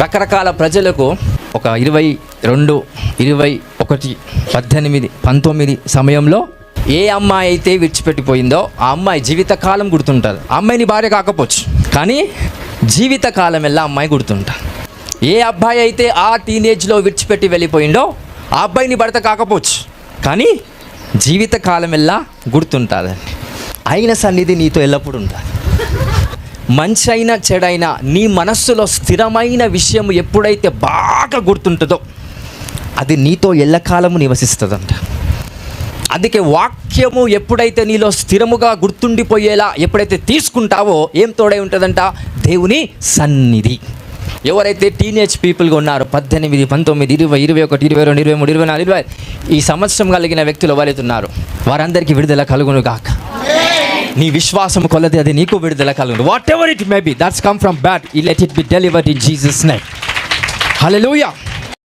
రకరకాల ప్రజలకు ఒక ఇరవై రెండు ఇరవై ఒకటి పద్దెనిమిది పంతొమ్మిది సమయంలో ఏ అమ్మాయి అయితే విడిచిపెట్టిపోయిందో ఆ అమ్మాయి జీవితకాలం గుర్తుంటుంది. ఆ అమ్మాయిని భార్య కాకపోవచ్చు. కానీ జీవితకాలం ఎలా అమ్మాయి గుర్తుంటారు ఏ అబ్బాయి అయితే ఆ టీనేజ్లో విడిచిపెట్టి వెళ్ళిపోయిందో ఆ అబ్బాయిని భర్త కాకపోవచ్చు. కానీ జీవితకాలం ఎలా గుర్తుంటుంది అయిన సన్నిధి నీతో ఎల్లప్పుడూ ఉంటుంది మంచైనా చెడైన నీ మనస్సులో స్థిరమైన విషయం ఎప్పుడైతే బాగా గుర్తుంటుందో అది నీతో ఎల్లకాలము నివసిస్తుందంట. అందుకే వాక్యము ఎప్పుడైతే నీలో స్థిరముగా గుర్తుండిపోయేలా ఎప్పుడైతే తీసుకుంటావో ఏం తోడై ఉంటుందంట? దేవుని సన్నిధి. ఎవరైతే టీనేజ్ పీపుల్గా ఉన్నారో పద్దెనిమిది పంతొమ్మిది ఇరవై ఇరవై ఒకటి ఇరవై రెండు ఇరవై మూడు ఇరవై నాలుగు ఇరవై ఈ సంవత్సరం కలిగిన వ్యక్తులు ఎవరైతే ఉన్నారో వారందరికీ విడుదల కలుగును గాక. నీ విశ్వాసం కొలది అది నీకు విడుదల కలుగును. Whatever it may be that's come from bad ఈ let it be delivered in Jesus night hello